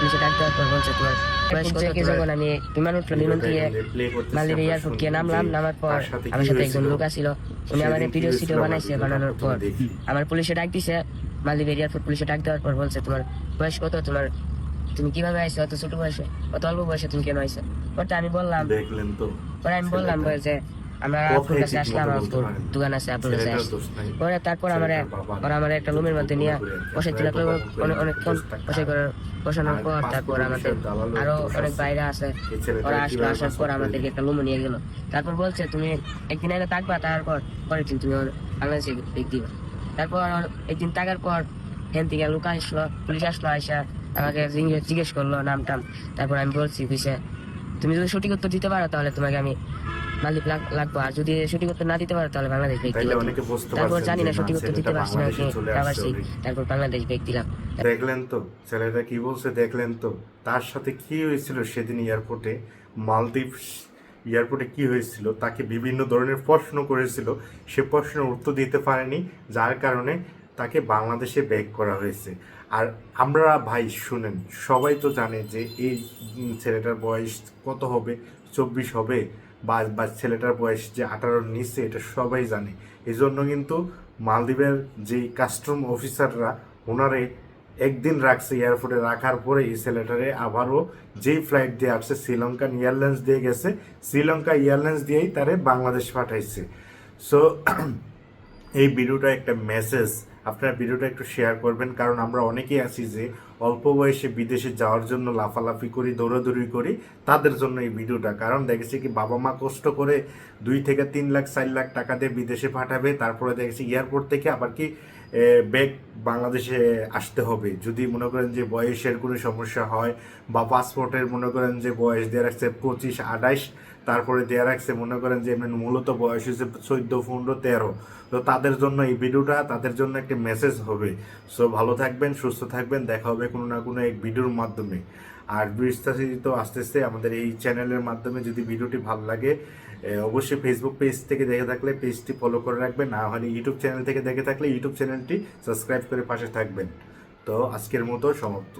পুলিশে ডাক পর বলছে তোমার বয়স কত থেকে যখন আমি বিমান উঠল বিমান থেকে মালদ্বীপ এয়ারপোর্ট গিয়ে নামলাম নামার পর আমার সাথে একজন লোক ছিল উনি আমার ভিডিও সিডিও বানাইছে বানানোর পর। আমার পুলিশে ডাক দিছে মালদ্বীপ এয়ারপোর্ট পুলিশে ডাক দেওয়ার পর বলছে তোমার বয়স কত? তোমার তুমি কীভাবে আইছো? অত ছোট বয়সে অত অল্প বয়সে তুমি কেন আইছো? পরে আমি বললাম দেখলেন তো। পরে আমি বললাম যে আমরা কাছে আসলাম আপুর দোকান আছে কাছে পরে তারপর আমার ওরা আমার একটা রুমের মধ্যে নিয়ে বসে অনেকক্ষণ বসে করে বসানোর পর তারপর আমাদের আরও অনেক বাইরে আছে। ওরা আসলো আসার পর আমাদেরকে একটা রুমে নিয়ে গেল। তারপর বলছে তুমি একদিন আগে থাকবা তারপর পরের দিন তুমি বাংলাদেশে দিবা। তারপর একদিন থাকার পর হেন থেকে লোক আসলো পুলিশ আসলো আইসা আমাকে জিজ্ঞেস- জিজ্ঞেস করল নাম টাম তারপর আমি বলছি পিছে তুমি যদি সঠিক উত্তর দিতে পারো তাহলে তোমাকে আমি মালিক লাগবো। আর যদি সঠিক উত্তর না দিতে পারো তাহলে বাংলাদেশ বেগ দিলাম। তারপর জানি না সঠিক উত্তর দিতে পারছি না already। তারপর বাংলাদেশ বেগ দিলাম। দেখলেন তো ছেলেটা কি বলছে? দেখলেন তো তার সাথে কি হয়েছিল সেদিন এয়ারপোর্টে? মালদ্বীপ এয়ারপোর্টে কি হয়েছিল? তাকে বিভিন্ন ধরনের প্রশ্ন করেছিল। সে প্রশ্নের উত্তর দিতে পারেনি যার কারণে তাকে বাংলাদেশে ব্যাক করা হয়েছে। আর আমরা ভাই, শুনেন, সবাই তো জানে যে এই ছেলেটার বয়স কত হবে? চব্বিশ হবে। বা বা ছেলেটার বয়স যে আঠারোর নিচে, এটা সবাই জানে। এই জন্য কিন্তু মালদ্বীপের যেই কাস্টম অফিসাররা ওনারে একদিন রাখছে এয়ারপোর্টে রাখার পরে এই ছেলেটারে আবারও যেই ফ্লাইট দিয়ে আসছে শ্রীলঙ্কান এয়ারলাইন্স দিয়ে গেছে। শ্রীলঙ্কা এয়ারলাইন্স দিয়েই তারে বাংলাদেশ পাঠাইছে। সো এই ভিডিওটা একটা মেসেজ আপনারা ভিডিওটা একটু শেয়ার করবেন, কারণ আমরা অনেকেই আছি যে অল্প বয়সে বিদেশে যাওয়ার জন্য লাফালাফি করি, দৌড়াদৌড়ি করি, তাদের জন্য এই ভিডিওটা। কারণ দেখেছি কি বাবা মা কষ্ট করে দুই থেকে তিন লাখ, চার লাখ টাকা দিয়ে বিদেশে পাঠাবে, তারপরে দেখেছি এয়ারপোর্ট থেকে আবার কি ব্যাগ বাংলাদেশে আসতে হবে। যদি মনে করেন যে বয়সের কোনো সমস্যা হয় বা পাসপোর্টের মনে করেন যে বয়স দেওয়া রাখছে পঁচিশ আঠাইশ তারপরে দেওয়া রাখছে, মনে করেন যে মূলত বয়স হচ্ছে চোদ্দ, পনেরো, তেরো। তো তাদের জন্য এই ভিডিওটা, তাদের জন্য একটি মেসেজ হবে। সো ভালো থাকবেন, সুস্থ থাকবেন, দেখা হবে কোনো না কোনো এক ভিডিওর মাধ্যমে। আর বিস্তারিত আস্তে আস্তে আমাদের এই চ্যানেলের মাধ্যমে, যদি ভিডিওটি ভালো লাগে অবশ্যই ফেসবুক পেজ থেকে দেখে থাকলে পেজটি ফলো করে রাখবেন। না হলে ইউটিউব চ্যানেল থেকে দেখে থাকলে ইউটিউব চ্যানেলটি সাবস্ক্রাইব করে পাশে থাকবেন। তো আজকের মতো সমাপ্ত।